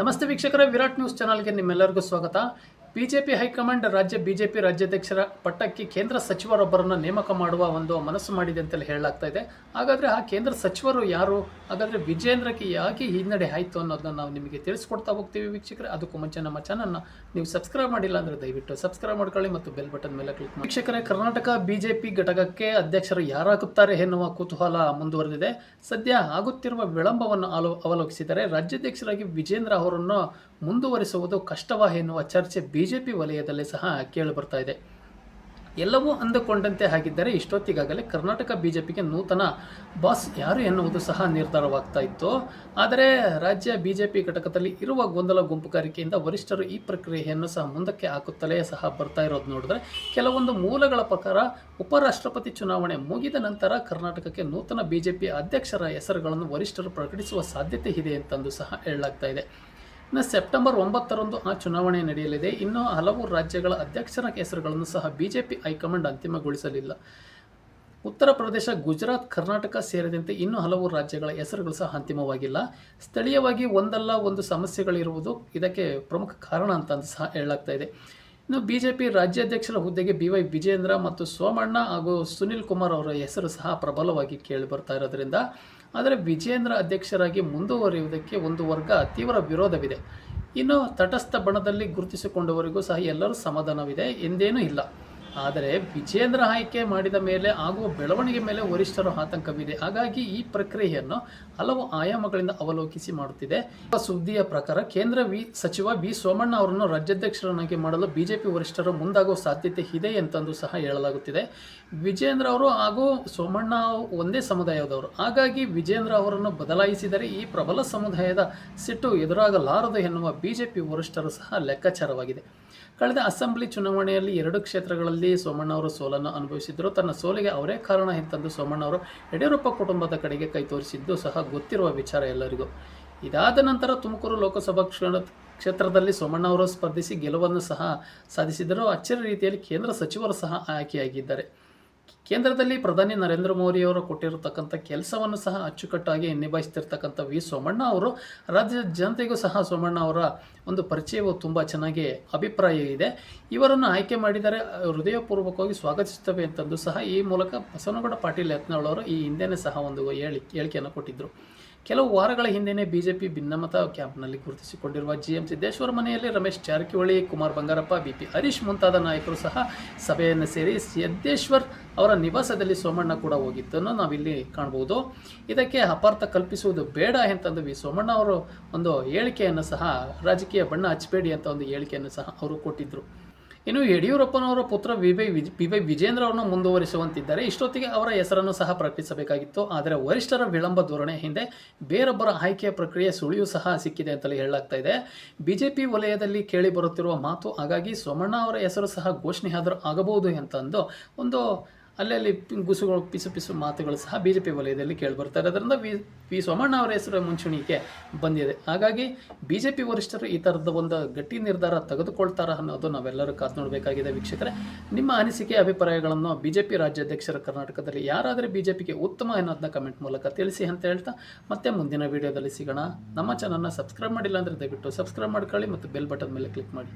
ನಮಸ್ತೆ ವೀಕ್ಷಕರ ವಿರಾಟ್ ನ್ಯೂಸ್ ಚಾನಲ್ಗೆ ನಿಮ್ಮೆಲ್ಲರಿಗೂ ಸ್ವಾಗತ. B J P high command ರಾಜ್ಯ ಬಿಜೆಪಿ ರಾಜ್ಯಾಧ್ಯಕ್ಷರ ಪಟ್ಟಕ್ಕೆ ಕೇಂದ್ರ ಸಚಿವರೊಬ್ಬರನ್ನು ನೇಮಕ ಮಾಡುವ ಒಂದು ಮನಸ್ಸು ಮಾಡಿದೆ ಅಂತಲೇ ಹೇಳಲಾಗ್ತಾ ಇದೆ. ಹಾಗಾದರೆ ಆ ಕೇಂದ್ರ ಸಚಿವರು ಯಾರು? ಹಾಗಾದರೆ ವಿಜೇಂದ್ರಕ್ಕೆ ಯಾಕೆ ಹಿನ್ನಡೆ ಆಯಿತು ಅನ್ನೋದನ್ನ ನಾವು ನಿಮಗೆ ತಿಳಿಸ್ಕೊಡ್ತಾ ಹೋಗ್ತೀವಿ ವೀಕ್ಷಕರೇ. ಅದಕ್ಕೂ ಮುಂಚೆ ನಮ್ಮ ಚಾನಲ್ನ ನೀವು ಸಬ್ಸ್ಕ್ರೈಬ್ ಮಾಡಿಲ್ಲ ಅಂದರೆ ದಯವಿಟ್ಟು ಸಬ್ಸ್ಕ್ರೈಬ್ ಮಾಡ್ಕೊಳ್ಳಿ ಮತ್ತು ಬೆಲ್ ಬಟನ್ ಮೇಲೆ ಕ್ಲಿಕ್ ಮಾಡಿ. ವೀಕ್ಷಕರೇ, ಕರ್ನಾಟಕ ಬಿಜೆಪಿ ಘಟಕಕ್ಕೆ ಅಧ್ಯಕ್ಷರು ಯಾರಾಗುತ್ತಾರೆ ಎನ್ನುವ ಕುತೂಹಲ ಮುಂದುವರೆದಿದೆ. ಸದ್ಯ ಆಗುತ್ತಿರುವ ವಿಳಂಬವನ್ನು ಅಲೋ ಅವಲೋಕಿಸಿದರೆ ರಾಜ್ಯಾಧ್ಯಕ್ಷರಾಗಿ ವಿಜೇಂದ್ರ ಅವರನ್ನು ಮುಂದುವರಿಸುವುದು ಕಷ್ಟವ ಎನ್ನುವ ಚರ್ಚೆ ಬಿಜೆಪಿ ವಲಯದಲ್ಲಿ ಸಹ ಕೇಳಿಬರ್ತಾ ಇದೆ. ಎಲ್ಲವೂ ಅಂದುಕೊಂಡಂತೆ ಆಗಿದ್ದರೆ ಇಷ್ಟೊತ್ತಿಗಾಗಲೇ ಕರ್ನಾಟಕ ಬಿಜೆಪಿಗೆ ನೂತನ ಬಾಸ್ ಯಾರು ಎನ್ನುವುದು ಸಹ ನಿರ್ಧಾರವಾಗ್ತಾ ಇತ್ತು. ಆದರೆ ರಾಜ್ಯ ಬಿಜೆಪಿ ಘಟಕದಲ್ಲಿ ಇರುವ ಗೊಂದಲ ಗುಂಪುಗಾರಿಕೆಯಿಂದ ವರಿಷ್ಠರು ಈ ಪ್ರಕ್ರಿಯೆಯನ್ನು ಸಹ ಮುಂದಕ್ಕೆ ಹಾಕುತ್ತಲೇ ಸಹ ಬರ್ತಾ ಇರೋದು ನೋಡಿದ್ರೆ ಕೆಲವೊಂದು ಮೂಲಗಳ ಪ್ರಕಾರ ಉಪರಾಷ್ಟ್ರಪತಿ ಚುನಾವಣೆ ಮುಗಿದ ನಂತರ ಕರ್ನಾಟಕಕ್ಕೆ ನೂತನ ಬಿಜೆಪಿ ಅಧ್ಯಕ್ಷರ ಹೆಸರುಗಳನ್ನು ವರಿಷ್ಠರು ಪ್ರಕಟಿಸುವ ಸಾಧ್ಯತೆ ಇದೆ ಅಂತಂದು ಸಹ ಹೇಳಲಾಗ್ತಾ ಇದೆ. ಇನ್ನು ಸೆಪ್ಟೆಂಬರ್ ಒಂಬತ್ತರಂದು ಆ ಚುನಾವಣೆ ನಡೆಯಲಿದೆ. ಇನ್ನು ಹಲವು ರಾಜ್ಯಗಳ ಅಧ್ಯಕ್ಷರ ಹೆಸರುಗಳನ್ನು ಸಹ ಬಿಜೆಪಿ ಹೈಕಮಾಂಡ್ ಅಂತಿಮಗೊಳಿಸಲಿಲ್ಲ. ಉತ್ತರ ಪ್ರದೇಶ, ಗುಜರಾತ್, ಕರ್ನಾಟಕ ಸೇರಿದಂತೆ ಇನ್ನೂ ಹಲವು ರಾಜ್ಯಗಳ ಹೆಸರುಗಳು ಸಹ ಅಂತಿಮವಾಗಿಲ್ಲ. ಸ್ಥಳೀಯವಾಗಿ ಒಂದಲ್ಲ ಒಂದು ಸಮಸ್ಯೆಗಳಿರುವುದು ಇದಕ್ಕೆ ಪ್ರಮುಖ ಕಾರಣ ಅಂತ ಸಹ ಹೇಳಲಾಗ್ತಾ ಇದೆ. ಇನ್ನು ಬಿಜೆಪಿ ರಾಜ್ಯಾಧ್ಯಕ್ಷರ ಹುದ್ದೆಗೆ ಬಿ ವೈ ವಿಜೇಂದ್ರ ಮತ್ತು ಸೋಮಣ್ಣ ಹಾಗೂ ಸುನಿಲ್ ಕುಮಾರ್ ಅವರ ಹೆಸರು ಸಹ ಪ್ರಬಲವಾಗಿ ಕೇಳಿ ಬರ್ತಾ ಇರೋದ್ರಿಂದ ಆದರೆ ವಿಜೇಂದ್ರ ಅಧ್ಯಕ್ಷರಾಗಿ ಮುಂದುವರಿಯುವುದಕ್ಕೆ ಒಂದು ವರ್ಗ ತೀವ್ರ ವಿರೋಧವಿದೆ. ಇನ್ನು ತಟಸ್ಥ ಬಣದಲ್ಲಿ ಗುರುತಿಸಿಕೊಂಡವರಿಗೂ ಸಹ ಎಲ್ಲರೂ ಸಮಾಧಾನವಿದೆ, ಎಂದೇನೂ ಇಲ್ಲ. ಆದರೆ ವಿಜೇಂದ್ರ ಆಯ್ಕೆ ಮಾಡಿದ ಮೇಲೆ ಆಗುವ ಬೆಳವಣಿಗೆ ಮೇಲೆ ವರಿಷ್ಠರ ಆತಂಕವಿದೆ. ಹಾಗಾಗಿ ಈ ಪ್ರಕ್ರಿಯೆಯನ್ನು ಹಲವು ಆಯಾಮಗಳಿಂದ ಅವಲೋಕಿಸಿ ಮಾಡುತ್ತಿದೆ. ಸುದ್ದಿಯ ಪ್ರಕಾರ ಕೇಂದ್ರ ವಿ ಸಚಿವ ವಿ ಸೋಮಣ್ಣ ಅವರನ್ನು ರಾಜ್ಯಾಧ್ಯಕ್ಷರನ್ನಾಗಿ ಮಾಡಲು ಬಿಜೆಪಿ ವರಿಷ್ಠರು ಮುಂದಾಗುವ ಸಾಧ್ಯತೆ ಇದೆ ಅಂತಂದು ಸಹ ಹೇಳಲಾಗುತ್ತಿದೆ. ವಿಜೇಂದ್ರ ಅವರು ಹಾಗೂ ಸೋಮಣ್ಣ ಒಂದೇ ಸಮುದಾಯದವರು. ಹಾಗಾಗಿ ವಿಜೇಂದ್ರ ಅವರನ್ನು ಬದಲಾಯಿಸಿದರೆ ಈ ಪ್ರಬಲ ಸಮುದಾಯದ ಸಿಟ್ಟು ಎದುರಾಗಲಾರದು ಎನ್ನುವ ಬಿಜೆಪಿ ವರಿಷ್ಠರು ಸಹ ಲೆಕ್ಕಾಚಾರವಾಗಿದೆ. ಕಳೆದ ಅಸೆಂಬ್ಲಿ ಚುನಾವಣೆಯಲ್ಲಿ ಎರಡು ಕ್ಷೇತ್ರಗಳಲ್ಲಿ ಸೋಮಣ್ಣ ಅವರು ಸೋಲನ್ನು ಅನುಭವಿಸಿದ್ರು ತನ್ನ ಸೋಲಿಗೆ ಅವರೇ ಕಾರಣ ಎಂತಂದು ಸೋಮಣ್ಣ ಅವರು ಯಡಿಯೂರಪ್ಪ ಕುಟುಂಬದ ಕಡೆಗೆ ಕೈ ತೋರಿಸಿದ್ದು ಸಹ ಗೊತ್ತಿರುವ ವಿಚಾರ ಎಲ್ಲರಿಗೂ. ಇದಾದ ನಂತರ ತುಮಕೂರು ಲೋಕಸಭಾ ಕ್ಷೇತ್ರದಲ್ಲಿ ಸೋಮಣ್ಣ ಅವರು ಸ್ಪರ್ಧಿಸಿ ಗೆಲುವನ್ನು ಸಹ ಸಾಧಿಸಿದರು ಅಚ್ಚರಿ ರೀತಿಯಲ್ಲಿ ಕೇಂದ್ರ ಸಚಿವರು ಸಹ ಆಯ್ಕೆಯಾಗಿದ್ದಾರೆ. ಕೇಂದ್ರದಲ್ಲಿ ಪ್ರಧಾನಿ ನರೇಂದ್ರ ಮೋದಿಯವರು ಕೊಟ್ಟಿರತಕ್ಕಂಥ ಕೆಲಸವನ್ನು ಸಹ ಅಚ್ಚುಕಟ್ಟಾಗಿ ನಿಭಾಯಿಸ್ತಿರ್ತಕ್ಕಂಥ ವಿ ಸೋಮಣ್ಣ ಅವರು, ರಾಜ್ಯದ ಜನತೆಗೂ ಸಹ ಸೋಮಣ್ಣ ಅವರ ಒಂದು ಪರಿಚಯವು ತುಂಬ ಚೆನ್ನಾಗಿ ಅಭಿಪ್ರಾಯ ಇದೆ. ಇವರನ್ನು ಆಯ್ಕೆ ಮಾಡಿದರೆ ಹೃದಯಪೂರ್ವಕವಾಗಿ ಸ್ವಾಗತಿಸುತ್ತವೆ ಅಂತಂದು ಸಹ ಈ ಮೂಲಕ ಬಸವನಗೌಡ ಪಾಟೀಲ್ ಯತ್ನಾಳ್ ಅವರು ಈ ಹಿಂದೆನೇ ಸಹ ಒಂದು ಹೇಳಿ ಹೇಳಿಕೆಯನ್ನು ಕೊಟ್ಟಿದ್ದರು ಕೆಲವು ವಾರಗಳ ಹಿಂದೆಯೇ ಬಿಜೆಪಿ ಭಿನ್ನಮತ ಕ್ಯಾಂಪ್ನಲ್ಲಿ ಗುರುತಿಸಿಕೊಂಡಿರುವ ಜಿ ಎಂ ಸಿದ್ದೇಶ್ವರ ಮನೆಯಲ್ಲಿ ರಮೇಶ್ ಜಾರಕಿಹೊಳಿ, ಕುಮಾರ್ ಬಂಗಾರಪ್ಪ, ಬಿಪಿ ಹರೀಶ್ ಮುಂತಾದ ನಾಯಕರು ಸಹ ಸಭೆಯನ್ನು ಸೇರಿ ಸಿದ್ದೇಶ್ವರ್ ಅವರ ನಿವಾಸದಲ್ಲಿ ಸೋಮಣ್ಣ ಕೂಡ ಹೋಗಿದ್ದನ್ನು ನಾವಿಲ್ಲಿ ಕಾಣಬಹುದು ಇದಕ್ಕೆ ಅಪಾರ್ಥ ಕಲ್ಪಿಸುವುದು ಬೇಡ ಅಂತಂದು ವಿ. ಸೋಮಣ್ಣ ಅವರು ಒಂದು ಹೇಳಿಕೆಯನ್ನು ಸಹ ರಾಜಕೀಯ ಬಣ್ಣ ಹಚ್ಚಬೇಡಿ ಅಂತ ಒಂದು ಹೇಳಿಕೆಯನ್ನು ಸಹ ಅವರು ಕೊಟ್ಟಿದ್ದರು ಇನ್ನು ಯಡಿಯೂರಪ್ಪನವರ ಪುತ್ರ ವಿ ವೈ ವಿಜ್ ವಿಜೇಂದ್ರ ಅವರನ್ನು ಮುಂದುವರಿಸುವಂತಿದ್ದಾರೆ ಇಷ್ಟೊತ್ತಿಗೆ ಅವರ ಹೆಸರನ್ನು ಸಹ ಪ್ರಕಟಿಸಬೇಕಾಗಿತ್ತು. ಆದರೆ ವರಿಷ್ಠರ ವಿಳಂಬ ಧೋರಣೆ ಹಿಂದೆ ಬೇರೊಬ್ಬರ ಆಯ್ಕೆಯ ಪ್ರಕ್ರಿಯೆ ಸುಳಿಯೂ ಸಹ ಸಿಕ್ಕಿದೆ ಅಂತಲೇ ಹೇಳಲಾಗ್ತಾ ಇದೆ. ಬಿಜೆಪಿ ವಲಯದಲ್ಲಿ ಕೇಳಿ ಬರುತ್ತಿರುವ ಮಾತು, ಹಾಗಾಗಿ ಸೋಮಣ್ಣ ಅವರ ಹೆಸರು ಸಹ ಘೋಷಣೆ ಆದರೂ ಆಗಬಹುದು ಅಂತಂದು ಒಂದು ಅಲ್ಲಲ್ಲಿ ಗುಸುಗಳು, ಪಿಸು ಪಿಸು ಮಾತುಗಳು ಸಹ ಬಿ ಜೆ ಪಿ ವಲಯದಲ್ಲಿ ಕೇಳಿಬರ್ತಾ ಅದರಿಂದ ವಿ ವಿ ಸೋಮಣ್ಣ ಅವರ ಹೆಸರು ಮುಂಚೂಣಿಕೆ ಬಂದಿದೆ. ಹಾಗಾಗಿ ಬಿ ಜೆ ಪಿ ವರಿಷ್ಠರು ಈ ಥರದ ಒಂದು ಗಟ್ಟಿ ನಿರ್ಧಾರ ತೆಗೆದುಕೊಳ್ತಾರ ಅನ್ನೋದು ನಾವೆಲ್ಲರೂ ಕಾತು ನೋಡಬೇಕಾಗಿದೆ ವೀಕ್ಷಕರೇ. ನಿಮ್ಮ ಅನಿಸಿಕೆ, ಅಭಿಪ್ರಾಯಗಳನ್ನು ಬಿ ಜೆ ಪಿ ರಾಜ್ಯಾಧ್ಯಕ್ಷರ ಕರ್ನಾಟಕದಲ್ಲಿ ಯಾರಾದರೆ ಬಿ ಜೆ ಪಿಗೆ ಉತ್ತಮ ಅನ್ನೋದನ್ನ ಕಮೆಂಟ್ ಮೂಲಕ ತಿಳಿಸಿ ಅಂತ ಹೇಳ್ತಾ ಮತ್ತೆ ಮುಂದಿನ ವೀಡಿಯೋದಲ್ಲಿ ಸಿಗೋಣ. ನಮ್ಮ ಚಾನಲ್ನ ಸಬ್ಸ್ಕ್ರೈಬ್ ಮಾಡಿಲ್ಲ ಅಂದರೆ ದಯವಿಟ್ಟು ಸಬ್ಸ್ಕ್ರೈಬ್ ಮಾಡ್ಕೊಳ್ಳಿ ಮತ್ತು ಬೆಲ್ ಬಟನ್ ಮೇಲೆ ಕ್ಲಿಕ್ ಮಾಡಿ.